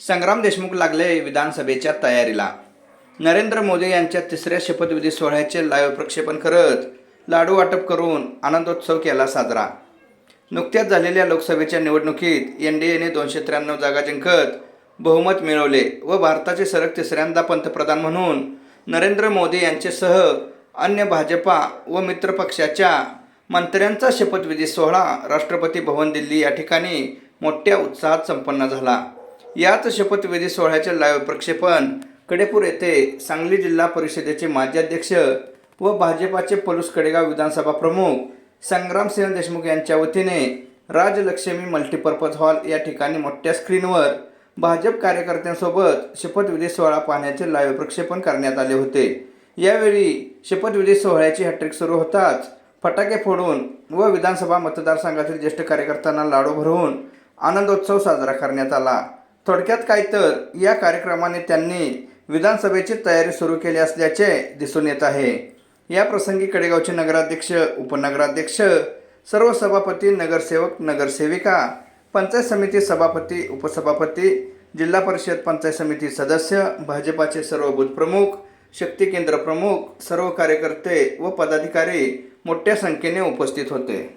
संग्राम देशमुख लागले विधानसभेच्या तयारीला. नरेंद्र मोदी यांच्या तिसऱ्या शपथविधी सोहळ्याचे लाईव्ह प्रक्षेपण करत लाडू वाटप करून आनंदोत्सव केला साजरा. नुकत्याच झालेल्या लोकसभेच्या निवडणुकीत एन डी एने दोनशे त्र्याण्णव जागा जिंकत बहुमत मिळवले व भारताचे सरक तिसऱ्यांदा पंतप्रधान म्हणून नरेंद्र मोदी यांचेसह अन्य भाजपा व मित्रपक्षाच्या मंत्र्यांचा शपथविधी सोहळा राष्ट्रपती भवन दिल्ली या ठिकाणी मोठ्या उत्साहात संपन्न झाला. याच शपथविधी सोहळ्याचे लाईव्ह प्रक्षेपण कडेपूर येथे सांगली जिल्हा परिषदेचे माजी अध्यक्ष व भाजपाचे पलूस कडेगाव विधानसभा प्रमुख संग्रामसिंह देशमुख यांच्या वतीने राजलक्ष्मी मल्टीपर्पज हॉल या ठिकाणी मोठ्या स्क्रीनवर भाजप कार्यकर्त्यांसोबत शपथविधी सोहळा पाहण्याचे लाईव्ह प्रक्षेपण करण्यात आले होते. यावेळी शपथविधी सोहळ्याची हॅट्रिक सुरू होताच फटाके फोडून व विधानसभा मतदारसंघातील ज्येष्ठ कार्यकर्त्यांना लाडू भरवून आनंदोत्सव साजरा करण्यात आला. थोडक्यात काय तर या कार्यक्रमाने त्यांनी विधानसभेची तयारी सुरू केली असल्याचे दिसून येत आहे. या प्रसंगी कडेगावचे नगराध्यक्ष उपनगराध्यक्ष सर्व सभापती नगरसेवक नगरसेविका पंचायत समिती सभापती उपसभापती जिल्हा परिषद पंचायत समिती सदस्य भाजपाचे सर्व बूथ प्रमुख शक्ती केंद्र प्रमुख सर्व कार्यकर्ते व पदाधिकारी मोठ्या संख्येने उपस्थित होते.